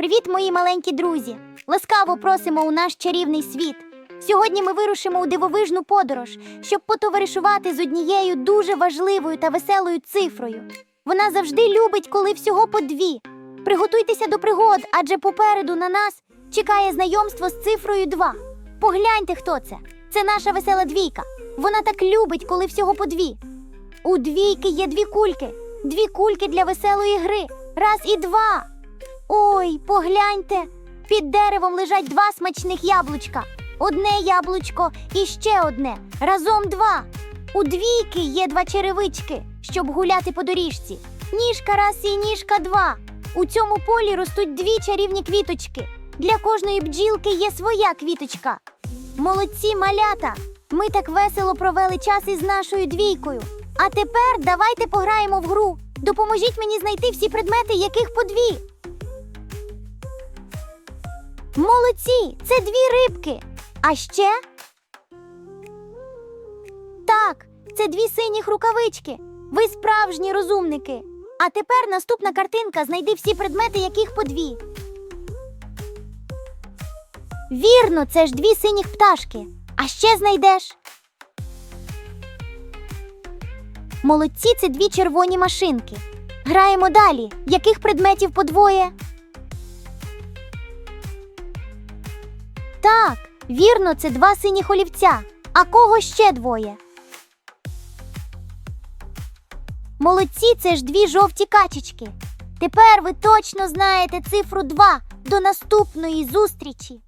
Привіт, мої маленькі друзі! Ласкаво просимо у наш чарівний світ. Сьогодні ми вирушимо у дивовижну подорож, щоб потоваришувати з однією дуже важливою та веселою цифрою. Вона завжди любить, коли всього по дві. Приготуйтеся до пригод, адже попереду на нас чекає знайомство з цифрою 2. Погляньте, хто це. Це наша весела двійка. Вона так любить, коли всього по дві. У двійки є дві кульки. Дві кульки для веселої гри. Раз і два. Ой, погляньте. Під деревом лежать два смачних яблучка. Одне яблучко і ще одне. Разом два. У двійки є два черевички, щоб гуляти по доріжці. Ніжка раз і ніжка два. У цьому полі ростуть дві чарівні квіточки. Для кожної бджілки є своя квіточка. Молодці малята! Ми так весело провели час із нашою двійкою. А тепер давайте пограємо в гру. Допоможіть мені знайти всі предмети, яких по дві. Молодці! Це дві рибки. А ще. Так, це дві синіх рукавички. Ви справжні розумники. А тепер наступна картинка знайди всі предмети, яких по дві. Вірно, це ж дві синіх пташки. А ще знайдеш. Молодці це дві червоні машинки. Граємо далі. Яких предметів подвоє? Так, вірно, це два синіх олівця. А кого ще двоє? Молодці, це ж дві жовті качечки. Тепер ви точно знаєте цифру 2. До наступної зустрічі!